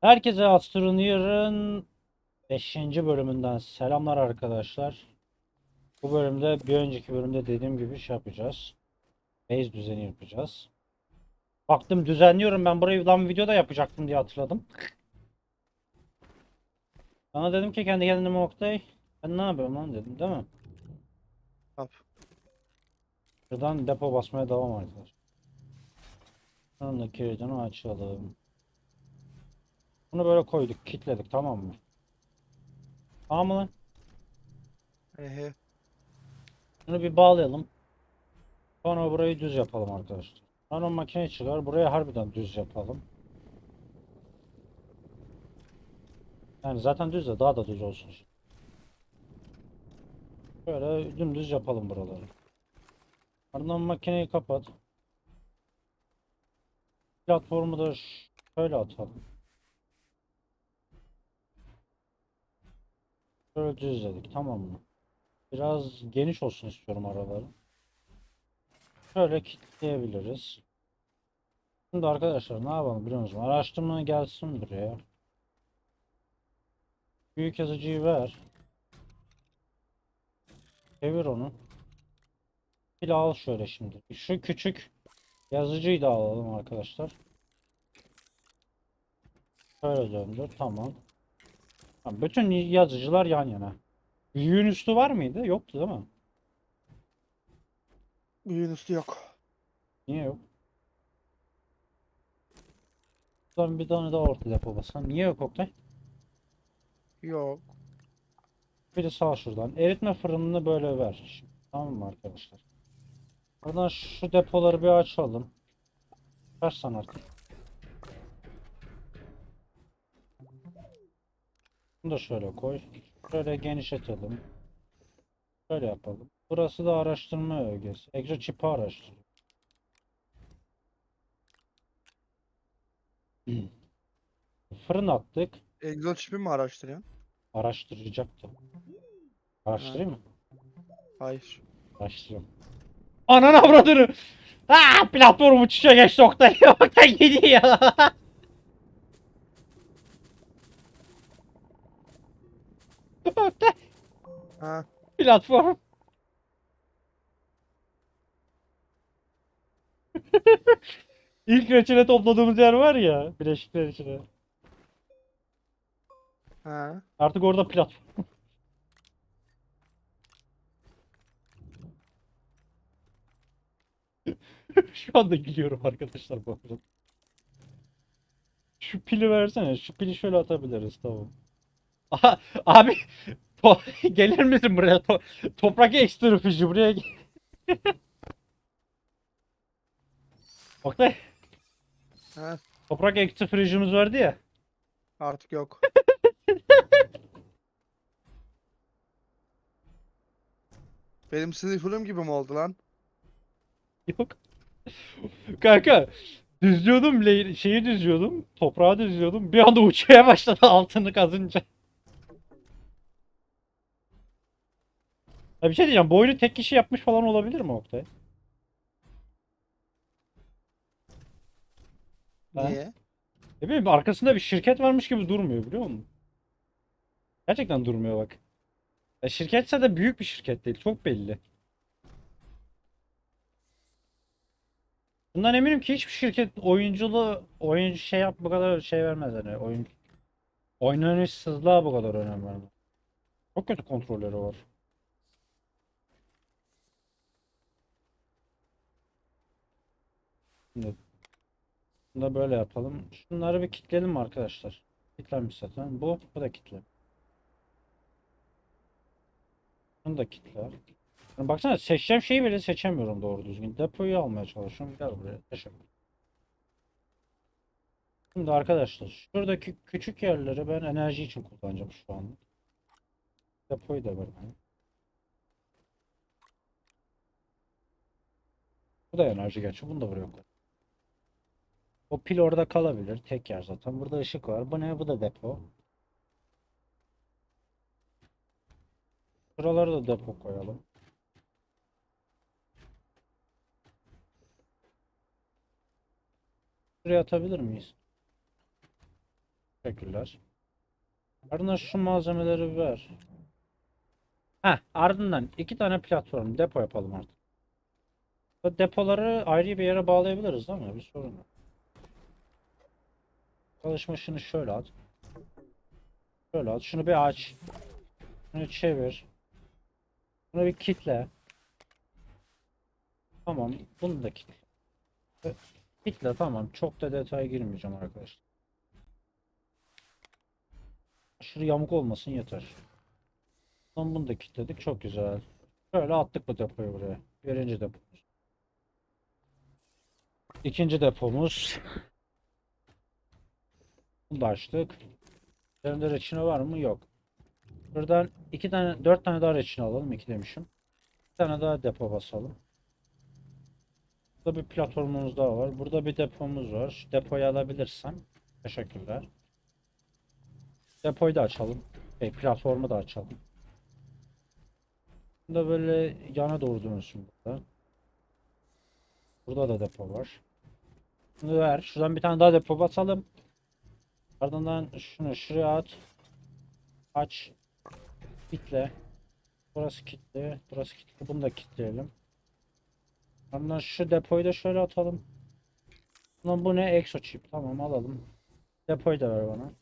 Herkese Astroneer'ın 5. bölümünden selamlar arkadaşlar. Bu bölümde bir önceki bölümde dediğim gibi şey yapacağız. Base düzeni yapacağız. Baktım düzenliyorum ben burayı lan videoda yapacaktım diye hatırladım. Sana dedim ki kendi kendime Oktay ben ne yapıyorum lan dedim değil mi? Yap. Şuradan depo basmaya devam arkadaşlar. Da kilidini açalım. Bunu böyle koyduk, kilitledik tamam mı? Tamam mı lan? Ehe. Bunu bir bağlayalım. Sonra burayı düz yapalım arkadaşlar. Sonra makine çıkar. Burayı harbiden düz yapalım. Yani zaten düz de daha da düz olsun. Böyle dümdüz yapalım buraları. Ardından makineyi kapat. Platformu da şöyle atalım. Şöyle düzledik tamam mı? Biraz geniş olsun istiyorum araları. Şöyle kilitleyebiliriz. Şimdi arkadaşlar ne yapalım biliyor musunuz? Araştırma gelsin buraya. Büyük yazıcıyı ver. Çevir onu. Bir al şöyle şimdi. Şu küçük yazıcıyı da alalım arkadaşlar. Şöyle döndür. Tamam. Bütün yazıcılar yan yana. Büyüğün üstü var mıydı? Yoktu değil mi? Büyüğün üstü yok. Niye yok? Buradan bir tane daha orta depo basalım. Niye yok Oktay? Yok. Bir de sağ şuradan. Eritme fırınını böyle ver. Şimdi, tamam mı arkadaşlar? Buradan şu depoları bir açalım. Versen artık. Bunu da şöyle koy. Şöyle genişletelim. Şöyle yapalım. Burası da araştırma ögesi. Egzo çipi araştırıyor. Fırın attık. Egzo çipi mi araştırıyorsun? Araştıracaktım. Araştırayım mı? Hayır. Araştırıyorum. Ananı avradını! Aa, platform uçuşa geçti Oktay. Oktay gidiyor. Ha. platform. İlk reçine topladığımız yer var ya. Bileşikler içine. Ha. Artık orada platform. Şu anda gülüyorum arkadaşlar bu arada. Şu pili versene. Şu pili şöyle atabiliriz tamam. Aha, abi gelir misin buraya? To- toprak ekstra füzü buraya gel. Oktay, Ha. toprak ekstra füzümüz vardı ya. Artık yok. Benim sınıfım gibi mi oldu lan? Yok. Kanka düzlüyordum lay- şeyi düzlüyordum. Toprağı düzlüyordum. Bir anda uçmaya başladı altını kazınca. Ya bir şey diyeceğim. Bu oyunu tek kişi yapmış falan olabilir mi Oktay? Ha? Niye? Ne bileyim arkasında bir şirket varmış gibi durmuyor biliyor musun? Gerçekten durmuyor bak. Ya şirketse de büyük bir şirket değil. Çok belli. Bundan eminim ki hiçbir şirket oyunculuğu oyuncu şey yap bu kadar şey vermez hani oyun oynanışsızlığa bu kadar önem vermez. Çok kötü kontrolleri var. Şimdi bunu da böyle yapalım. Şunları bir kilitleyelim arkadaşlar? Kilitlenmiş zaten. Bu, bu da kilitli. Bunu da kilitle. Yani baksana seçeceğim şeyi bile seçemiyorum doğru düzgün. Depoyu almaya çalışıyorum. Gel buraya. Teşekkür. Şimdi arkadaşlar şuradaki küçük yerleri ben enerji için kullanacağım şu an. Depoyu da böyle. Bu da enerji gerçi. Bunu da buraya koy. O pil orada kalabilir. Tek yer zaten. Burada ışık var. Bu ne? Bu da depo. Şuralara da depo koyalım. Şuraya atabilir miyiz? Teşekkürler. Ardından şu malzemeleri ver. Heh, ardından iki tane platform depo yapalım artık. Depoları ayrı bir yere bağlayabiliriz değil mi? Bir sorun yok. Çalışma şunu şöyle at. Şöyle at. Şunu bir aç. Şunu çevir. Şunu bir kitle. Tamam. Bunu da kitle. Kitle tamam. Çok da detaya girmeyeceğim arkadaşlar. Aşırı yamuk olmasın yeter. Tamam bunu da kilitledik. Çok güzel. Şöyle attık bu depoyu buraya. Birinci depomuz. İkinci depomuz. Bunu açtık. Üzerinde reçine var mı? Yok. Buradan iki tane, dört tane daha reçine alalım. iki demişim. Bir tane daha depo basalım. Burada bir platformumuz daha var. Burada bir depomuz var. Şu depoyu alabilirsem. Teşekkürler. Depoyu da açalım. Şey, platformu da açalım. Burada böyle yana doğru dönsün burada. Burada da depo var. Bunu ver. Şuradan bir tane daha depo basalım. Ardından şunu şuraya at. Aç. Kitle. Burası kilitli. Burası kilitli. Bunu da kilitleyelim. Ardından şu depoyu da şöyle atalım. Lan bu ne? Exo chip. Tamam alalım. Depoyu da ver bana.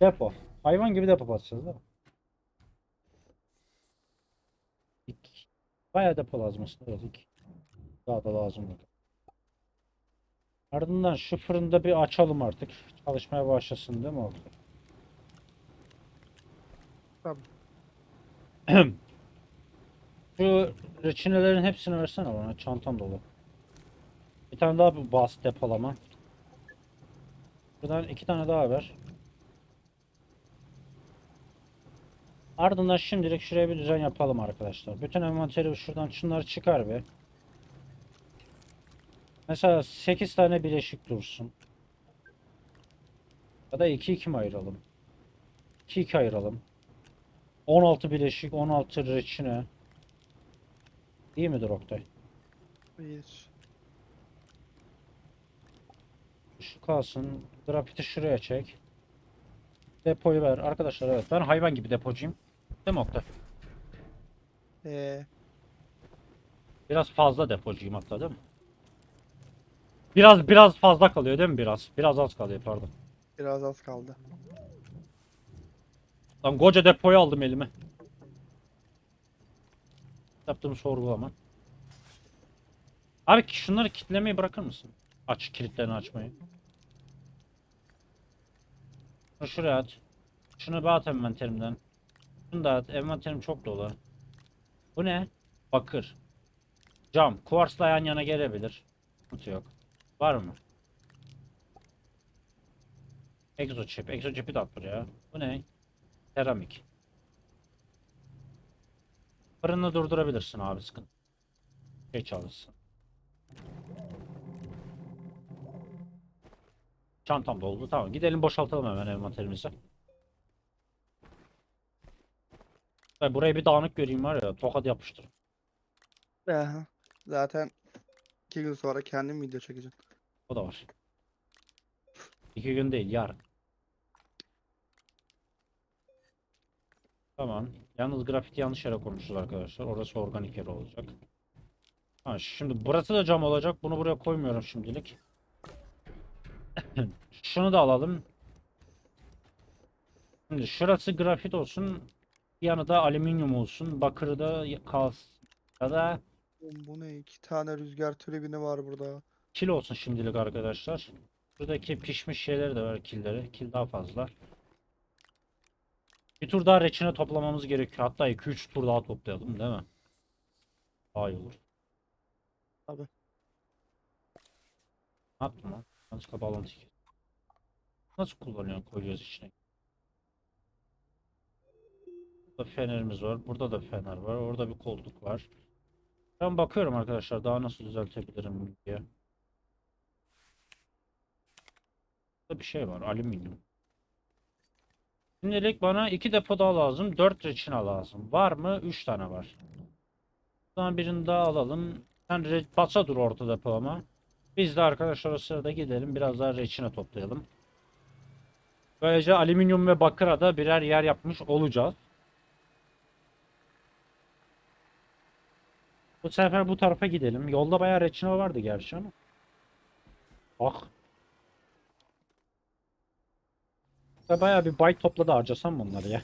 Depo. Hayvan gibi depo basacağız değil mi? Bayağı depo lazım aslında. Daha da lazım. burada. Ardından şu fırında bir açalım artık. Çalışmaya başlasın değil mi oldu? Tamam. Şu reçinelerin hepsini versene bana. Çantam dolu. Bir tane daha bir bas depolama. Buradan iki tane daha ver. Ardından şimdilik şuraya bir düzen yapalım arkadaşlar. Bütün envanteri şuradan şunları çıkar bir. Mesela 8 tane bileşik dursun. Ya da 2 2 mi ayıralım? 2 2 ayıralım. 16 bileşik, 16 reçine. İyi midir Oktay? Bir. Şu kalsın. Grafiti şuraya çek. Depoyu ver. Arkadaşlar evet ben hayvan gibi depocuyum. Değil mi Oktay? Ee, Biraz fazla depocuyum hatta değil mi? Biraz biraz fazla kalıyor değil mi biraz? Biraz az kalıyor pardon. biraz az kaldı. Lan koca depoyu aldım elime. Yaptığım sorgulama. Abi şunları kilitlemeyi bırakır mısın? Aç kilitlerini açmayı. Şunu şuraya at. Şunu bir at envanterimden. Şunu da at. Envanterim çok dolu. Bu ne? Bakır. Cam. Kuvarsla yan yana gelebilir. Sıkıntı yok. Var mı? Exochip. Exochip'i de at buraya. Bu ne? Seramik. Fırını durdurabilirsin abi sıkıntı. Şey çalışsın. Çantam doldu. Tamam. Gidelim boşaltalım hemen envanterimizi. Ve burayı bir dağınık göreyim var ya. Tokat yapıştır. Zaten iki gün sonra kendim video çekeceğim. O da var. İki gün değil yarın. Tamam. Yalnız grafiti yanlış yere koymuşuz arkadaşlar. Orası organik yer olacak. Ha, şimdi burası da cam olacak. Bunu buraya koymuyorum şimdilik. Şunu da alalım. Şimdi şurası grafit olsun. Yanı da alüminyum olsun. Bakırı da kalsın. Ya da Bu ne? İki tane rüzgar türbini var burada. Kil olsun şimdilik arkadaşlar. Buradaki pişmiş şeyleri de var killeri. Kil daha fazla. Bir tur daha reçine toplamamız gerekiyor. Hatta 2-3 tur daha toplayalım değil mi? Daha iyi olur. Abi. Ne yaptın lan? Yanlışlıkla bağlantı. Nasıl kullanıyorsun koyacağız içine? Burada fenerimiz var. Burada da fener var. Orada bir koltuk var. Ben bakıyorum arkadaşlar daha nasıl düzeltebilirim diye. Burada bir şey var. Alüminyum. Şimdilik bana iki depo daha lazım. Dört reçine lazım. Var mı? Üç tane var. Buradan birini daha alalım. Sen re- basa dur orta depolama. Biz de arkadaşlar o sırada gidelim. Biraz daha reçine toplayalım. Böylece alüminyum ve bakıra da birer yer yapmış olacağız. Bu sefer bu tarafa gidelim. Yolda bayağı reçine vardı gerçi ama. Bak. Ve Bayağı bir byte topladı harcasam bunları ya.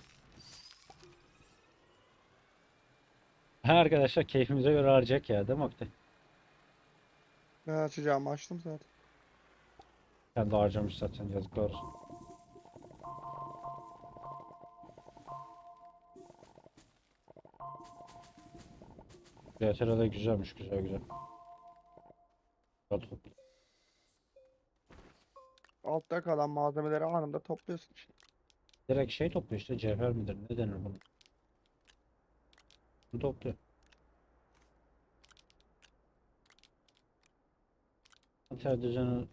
Ha arkadaşlar keyfimize göre harcayacak ya değil mi Oktay? Ben açacağımı açtım zaten. Sen de harcamış zaten yazıklar olsun. GTR'de güzelmiş güzel güzel. Güzel toplu. Altta kalan malzemeleri anında topluyorsun işte. Direkt şey topluyor işte cevher midir ne denir bunu? Bu topluyor. Anter düzeni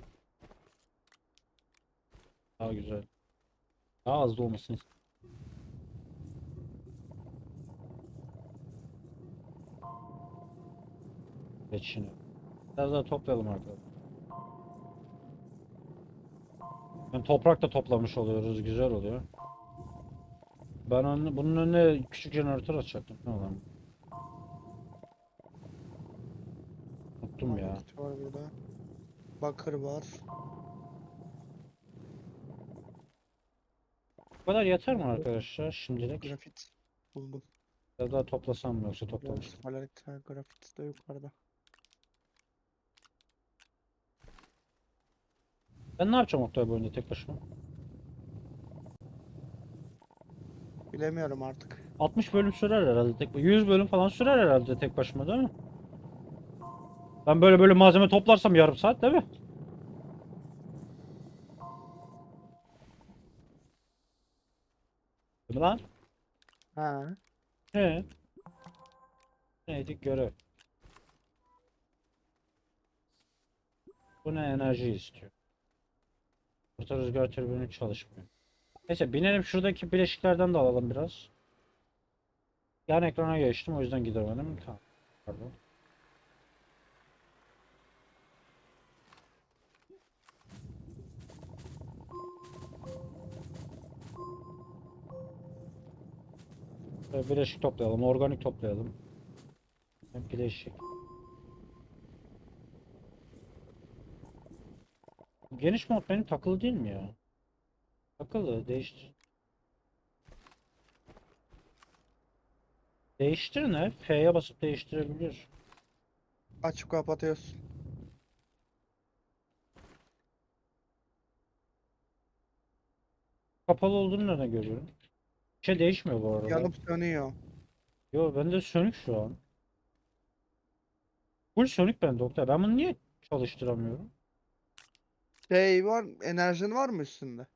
daha güzel. Daha hızlı olmasını istiyorum. Geç şimdi. Biraz daha toplayalım arkadaşlar. Yani toprak da toplamış oluyoruz. Güzel oluyor. Ben onun, bunun önüne küçük jeneratör açacaktım. Ne olan? Unuttum ya. Magnet Var burada. Bakır var. Bu kadar yeter mi arkadaşlar şimdilik? Grafit buldum. Biraz daha toplasam mı yoksa toplamış. Biraz Polarit ve grafit de yukarıda. Ben ne yapacağım Oktay bu oyunda tek başıma? Bilemiyorum artık. 60 bölüm sürer herhalde tek 100 bölüm falan sürer herhalde tek başıma değil mi? Ben böyle böyle malzeme toplarsam yarım saat değil mi? Değil mi lan? Ha. He. Neydi görev. Bu ne enerji istiyor. Orta rüzgar türbini çalışmıyor. Neyse binelim şuradaki bileşiklerden de alalım biraz. Yan ekrana geçtim o yüzden gidemedim. Tamam. Pardon. Bileşik toplayalım, organik toplayalım. Bileşik. Geniş mod benim takılı değil mi ya? Takılı, değiştir. Değiştir ne? F'ye basıp değiştirebilir. Açıp kapatıyorsun. Kapalı olduğunu nereden görüyorum? Bir şey değişmiyor bu arada. Yanıp sönüyor. Yo bende sönük şu an. Full sönük bende Oktay. Ben bunu niye çalıştıramıyorum? Şey var, enerjin var mı üstünde?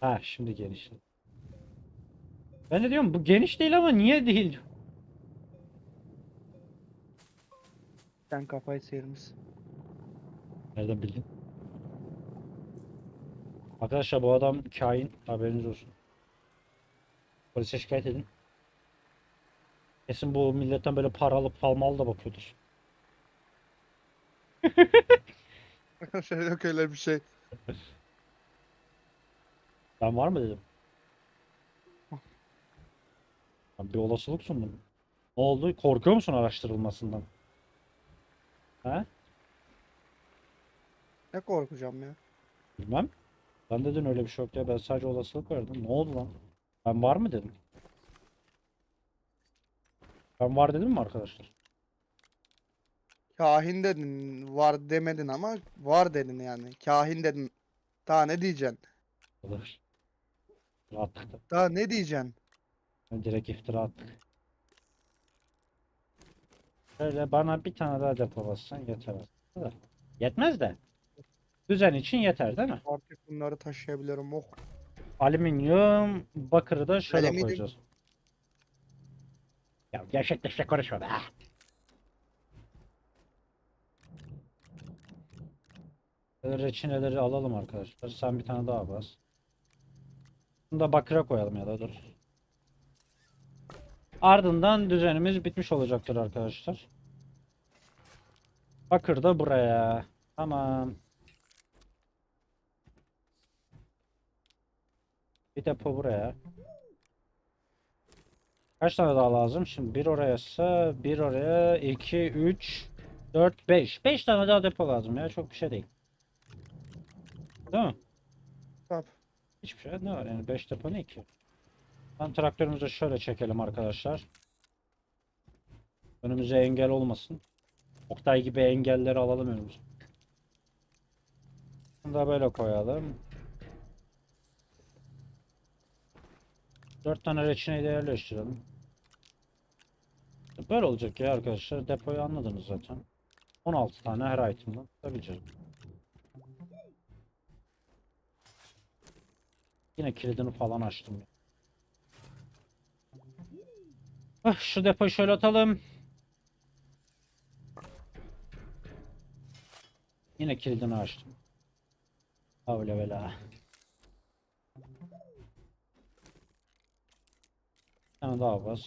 Ha şimdi genişledi. Ben de diyorum bu geniş değil ama niye değil? Sen kafayı sıyırmışsın. Nereden bildin? Arkadaşlar bu adam kain. Haberiniz olsun. Polise şikayet edin. Kesin bu milletten böyle para alıp palmalı da bakıyordur. Şey yok öyle bir şey. Ben var mı dedim. Ben bir olasılık sundum. Ne oldu? Korkuyor musun araştırılmasından? He? Ne korkacağım ya. Bilmem. Ben dedin öyle bir şey yok ya. Ben sadece olasılık verdim. Ne oldu lan? Ben var mı dedim. Ben var dedim mi arkadaşlar? Kahin dedin, var demedin ama var dedin yani. Kahin dedin. Daha ne diyeceksin? Arkadaş. Rahatlıkta. Daha ne diyeceksin? Ben direkt iftira attık. Şöyle bana bir tane daha depo bassan yeter aslında da. Yetmez de. Düzen için yeter değil mi? Artık bunları taşıyabilirim. Oh. Alüminyum, bakırı da şöyle Alüminyum. koyacağız. Ya gerçekleşte konuşma be. Reçineleri alalım arkadaşlar. Sen bir tane daha bas. Bunu da bakıra koyalım ya da dur. Ardından düzenimiz bitmiş olacaktır arkadaşlar. Bakır da buraya. Tamam. Bir depo buraya. Kaç tane daha lazım? Şimdi bir orayasa bir oraya 2 3 4 5. 5 tane daha depo lazım ya. Çok bir şey değil. Değil mi? Tabii. Hiçbir şey ne var yani 5 depo ne ki? Ben traktörümüzü şöyle çekelim arkadaşlar. Önümüze engel olmasın. Oktay gibi engelleri alalım önümüze. Bunu da böyle koyalım. 4 tane reçineyi de yerleştirelim. Böyle olacak ya arkadaşlar. Depoyu anladınız zaten. 16 tane her item'dan tutabileceğiz. Yine kilidini falan açtım. Ah, şu depoyu şöyle atalım. Yine kilidini açtım. Havle vela. Bir tane daha bas.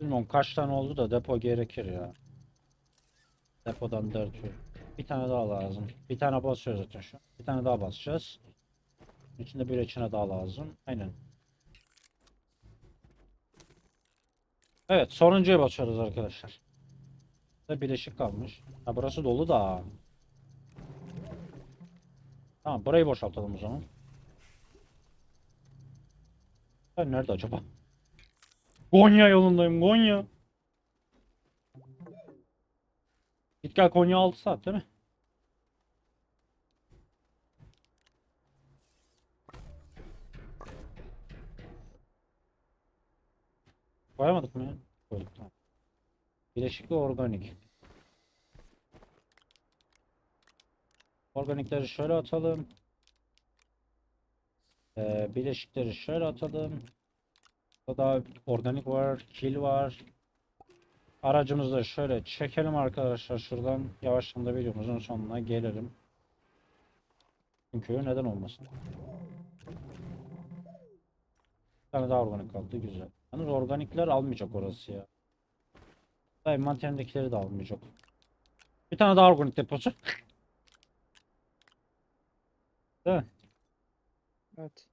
Bilmiyorum kaç tane oldu da depo gerekir ya. Depodan dört. Bir tane daha lazım. Bir tane basıyoruz zaten şu. Bir tane daha basacağız. İçinde bir içine daha lazım. Aynen. Evet sonuncuya basıyoruz arkadaşlar. Burada bileşik kalmış. Ha burası dolu da. Tamam burayı boşaltalım o zaman. Ben nerede acaba? Konya yolundayım Konya. Git gel Konya 6 saat değil mi? Koyamadık mı ya? Koyduk tamam. Bileşikli organik. Organikleri şöyle atalım. Ee, bileşikleri şöyle atalım. Burada organik var, kil var. Aracımızı da şöyle çekelim arkadaşlar şuradan. Yavaştan da videomuzun sonuna gelelim. Çünkü neden olmasın. Bir tane daha organik kaldı güzel. Yalnız organikler almayacak orası ya. Da envanterindekileri de almayacak. Bir tane daha organik deposu. Değil mi? Evet.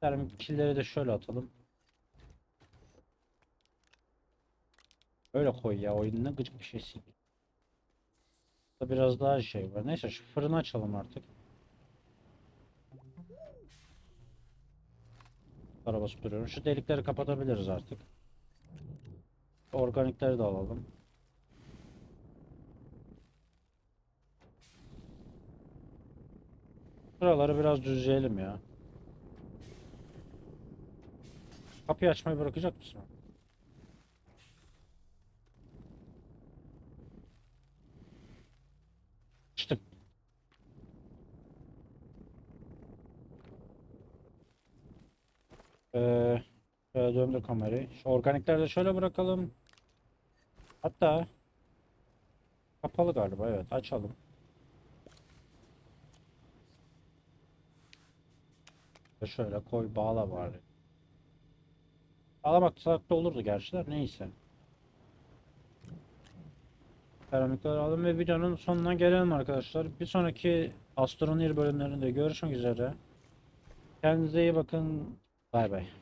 Termik killeri de şöyle atalım. Öyle koy ya oyun ne gıcık bir şeysin. Biraz daha şey var. Neyse şu fırını açalım artık. Araba süpürüyorum. Şu delikleri kapatabiliriz artık. Organikleri de alalım. Buraları biraz düzleyelim ya. Kapıyı açmayı bırakacak mısın? Açtım. Ee, şöyle döndür kamerayı. Şu organikleri de şöyle bırakalım. Hatta kapalı galiba evet açalım. Şöyle koy bağla bari. Ağlamaksak da olurdu gerçi de neyse. Seramikleri aldım ve videonun sonuna gelelim arkadaşlar. Bir sonraki Astronir bölümlerinde görüşmek üzere. Kendinize iyi bakın. 拜拜。